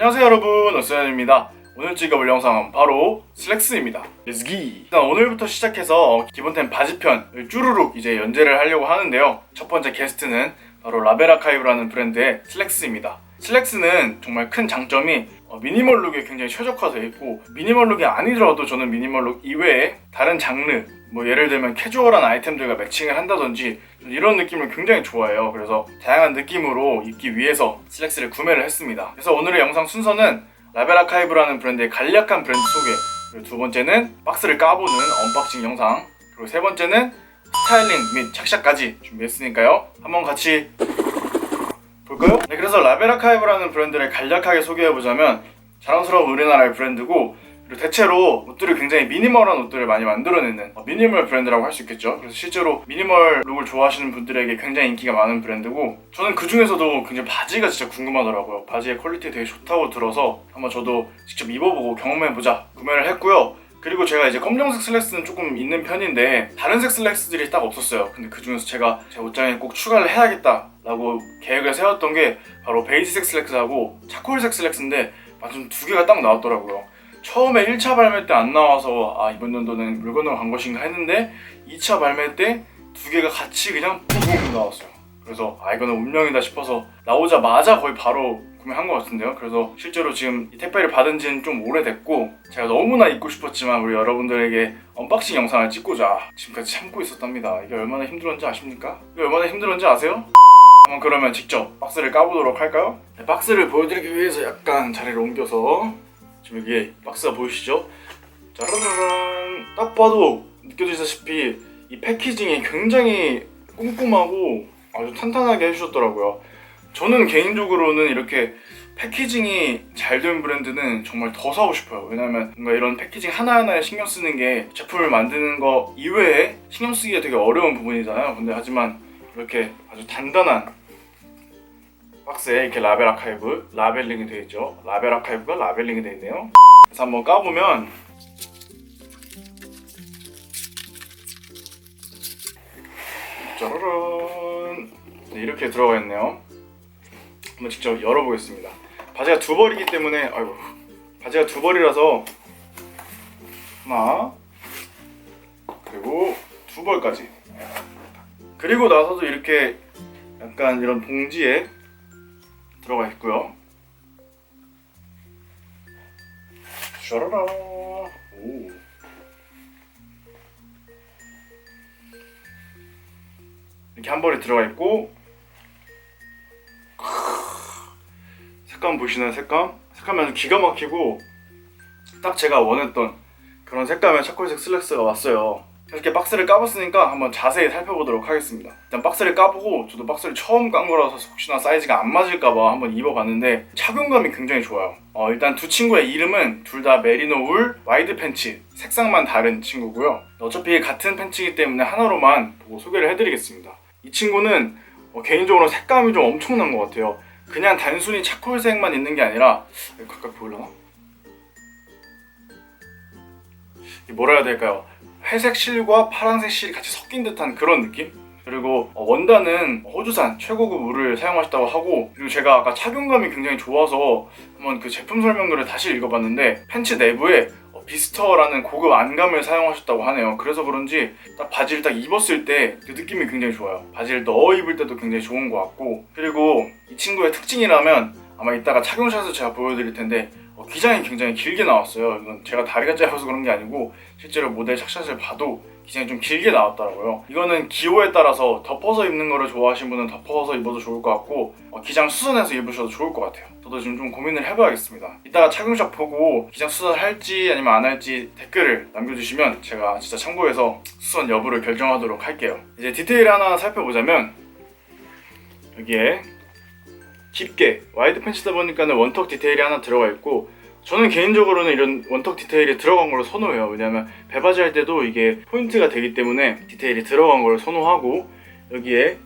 안녕하세요 여러분. 어스연입니다. 오늘 찍어볼 영상은 바로 슬랙스입니다. 렛츠기 일단 오늘부터 시작해서 기본템 바지편을 쭈루룩 이제 연재를 하려고 하는데요. 첫 번째 게스트는 바로 라벨아카이브라는 브랜드의 슬랙스입니다 슬랙스는 정말 큰 장점이 어, 미니멀 룩에 굉장히 최적화되어 있고 미니멀 룩이 아니더라도 저는 미니멀 룩 이외에 다른 장르 뭐 예를 들면 캐주얼한 아이템들과 매칭을 한다든지 좀 이런 느낌을 굉장히 좋아해요. 그래서 다양한 느낌으로 입기 위해서 슬랙스를 구매를 했습니다. 그래서 오늘의 영상 순서는 라벨아카이브라는 브랜드의 간략한 브랜드 소개 그리고 두 번째는 박스를 까보는 언박싱 영상 그리고 세 번째는 스타일링 및 착샷까지 준비했으니까요. 한번 같이 볼까요? 네, 그래서 라벨아카이브라는 브랜드를 간략하게 소개해보자면 자랑스러운 우리나라의 브랜드고 그리고 대체로 옷들을 굉장히 미니멀한 옷들을 많이 만들어내는 어, 미니멀 브랜드라고 할 수 있겠죠. 그래서 실제로 미니멀 룩을 좋아하시는 분들에게 굉장히 인기가 많은 브랜드고 저는 그 중에서도 굉장히 바지가 진짜 궁금하더라고요. 바지의 퀄리티 되게 좋다고 들어서 한번 저도 직접 입어보고 경험해보자 구매를 했고요. 그리고 제가 이제 검정색 슬랙스는 조금 있는 편인데 다른 색 슬랙스들이 딱 없었어요. 근데 그 중에서 제가 제 옷장에 꼭 추가를 해야겠다 라고 계획을 세웠던 게 바로 베이지색 슬랙스하고 차콜색 슬랙스인데 마침 두 개가 딱 나왔더라고요. 처음에 1차 발매 때 안 나와서 아 이번 연도는 물건으로 간 것인가 했는데 2차 발매 때 두 개가 같이 그냥 뿡뿡 나왔어요. 그래서 아 이거는 운명이다 싶어서 나오자마자 거의 바로 구매한 것 같은데요. 그래서 실제로 지금 이 택배를 받은 지는 좀 오래됐고 제가 너무나 입고 싶었지만 우리 여러분들에게 언박싱 영상을 찍고자 지금까지 참고 있었답니다. 이게 얼마나 힘들었는지 아십니까? 이게 얼마나 힘들었는지 아세요? 한번 그러면 직접 박스를 까보도록 할까요? 네, 박스를 보여드리기 위해서 약간 자리를 옮겨서 지금 여기 박스가 보이시죠? 짜라라란 딱 봐도 느껴지다시피 이 패키징이 굉장히 꼼꼼하고 아주 탄탄하게 해주셨더라고요. 저는 개인적으로는 이렇게 패키징이 잘 된 브랜드는 정말 더 사고 싶어요. 왜냐면 뭔가 이런 패키징 하나하나에 신경 쓰는 게 제품을 만드는 거 이외에 신경 쓰기가 되게 어려운 부분이잖아요. 근데 하지만 이렇게 아주 단단한 박스에 이렇게 라벨 아카이브 라벨링이 되어 있죠. 라벨 아카이브가 라벨링이 되어 있네요. 그래서 한번 까보면 짜라란 네, 이렇게 들어가 있네요. 한번 직접 열어보겠습니다. 바지가 두 벌이기 때문에 아이고 바지가 두 벌이라서 하나 그리고 두 벌까지 그리고 나서도 이렇게 약간 이런 봉지에 들어가 있고요. 샤라라 오 이렇게 한 벌이 들어가 있고 색감 보시나요 색감? 색감이 아주 기가 막히고 딱 제가 원했던 그런 색감의 차콜색 슬랙스가 왔어요 이렇게 박스를 까봤으니까 한번 자세히 살펴보도록 하겠습니다. 일단 박스를 까보고 저도 박스를 처음 깐 거라서 혹시나 사이즈가 안 맞을까봐 한번 입어봤는데 착용감이 굉장히 좋아요. 어, 일단 두 친구의 이름은 둘 다 메리노 울 와이드 팬츠 색상만 다른 친구고요. 어차피 같은 팬츠이기 때문에 하나로만 보고 소개를 해드리겠습니다. 이 친구는 어, 개인적으로 색감이 좀 엄청난 것 같아요. 그냥 단순히 차콜색만 있는 게 아니라 가까이 보일려나? 뭐라 해야 될까요? 회색 실과 파란색 실이 같이 섞인 듯한 그런 느낌? 그리고 어, 원단은 호주산 최고급 울을 사용하셨다고 하고 그리고 제가 아까 착용감이 굉장히 좋아서 한번 그 제품 설명글을 다시 읽어봤는데 팬츠 내부에 어, 비스터라는 고급 안감을 사용하셨다고 하네요. 그래서 그런지 딱 바지를 딱 입었을 때 그 느낌이 굉장히 좋아요. 바지를 넣어 입을 때도 굉장히 좋은 것 같고 그리고 이 친구의 특징이라면 아마 이따가 착용샷을 제가 보여드릴 텐데 어, 기장이 굉장히 길게 나왔어요. 이건 제가 다리가 짧아서 그런 게 아니고 실제로 모델 착샷을 봐도 기장이 좀 길게 나왔더라고요. 이거는 기호에 따라서 덮어서 입는 거를 좋아하시는 분은 덮어서 입어도 좋을 것 같고 어, 기장 수선해서 입으셔도 좋을 것 같아요. 저도 지금 좀 고민을 해봐야겠습니다. 이따가 착용샷 보고 기장 수선할지 아니면 안 할지 댓글을 남겨주시면 제가 진짜 참고해서 수선 여부를 결정하도록 할게요. 이제 디테일 하나 살펴보자면 여기에 깊게 와이드 팬츠다 보니까는 원턱 디테일이 하나 들어가 있고 저는 개인적으로는 이런 원턱 디테일이 들어간 걸 선호해요. 왜냐하면 배바지 할 때도 이게 포인트가 되기 때문에 디테일이 들어간 걸 선호하고 여기에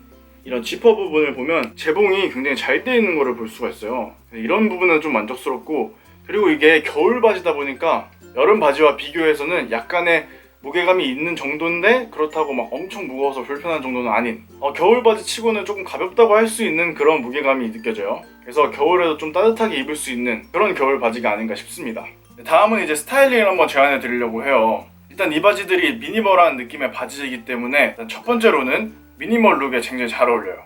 이런 지퍼 부분을 보면 재봉이 굉장히 잘 되어 있는 거를 볼 수가 있어요. 이런 부분은 좀 만족스럽고 그리고 이게 겨울 바지다 보니까 여름 바지와 비교해서는 약간의 무게감이 있는 정도인데 그렇다고 막 엄청 무거워서 불편한 정도는 아닌 어, 겨울 바지 치고는 조금 가볍다고 할 수 있는 그런 무게감이 느껴져요. 그래서 겨울에도 좀 따뜻하게 입을 수 있는 그런 겨울 바지가 아닌가 싶습니다. 네, 다음은 이제 스타일링을 한번 제안해 드리려고 해요. 일단 이 바지들이 미니멀한 느낌의 바지이기 때문에 첫 번째로는 미니멀 룩에 굉장히 잘 어울려요.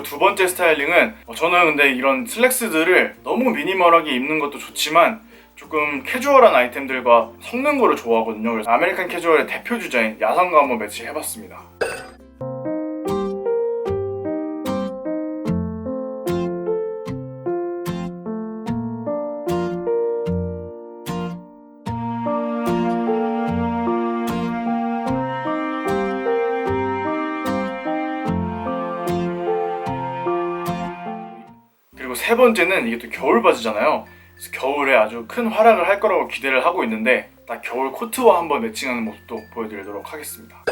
그리고 두 번째 스타일링은 어, 저는 근데 이런 슬랙스들을 너무 미니멀하게 입는 것도 좋지만 조금 캐주얼한 아이템들과 섞는 거를 좋아하거든요. 그래서 아메리칸 캐주얼의 대표 주자인 야상과 한번 매치해봤습니다. 세 번째는 이게 또 겨울 바지잖아요. 그래서 겨울에 아주 큰 활약을 할 거라고 기대를 하고 있는데 딱 겨울 코트와 한번 매칭하는 모습도 보여드리도록 하겠습니다.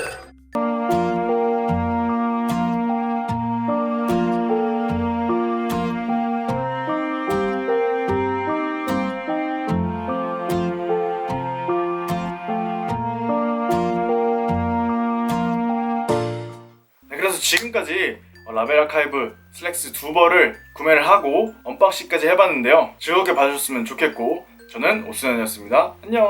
네, 그래서 지금까지 어, 라벨 아카이브 슬랙스 두 벌을 구매를 하고 언박싱까지 해봤는데요. 즐겁게 봐주셨으면 좋겠고 저는 오스난이었습니다. 안녕.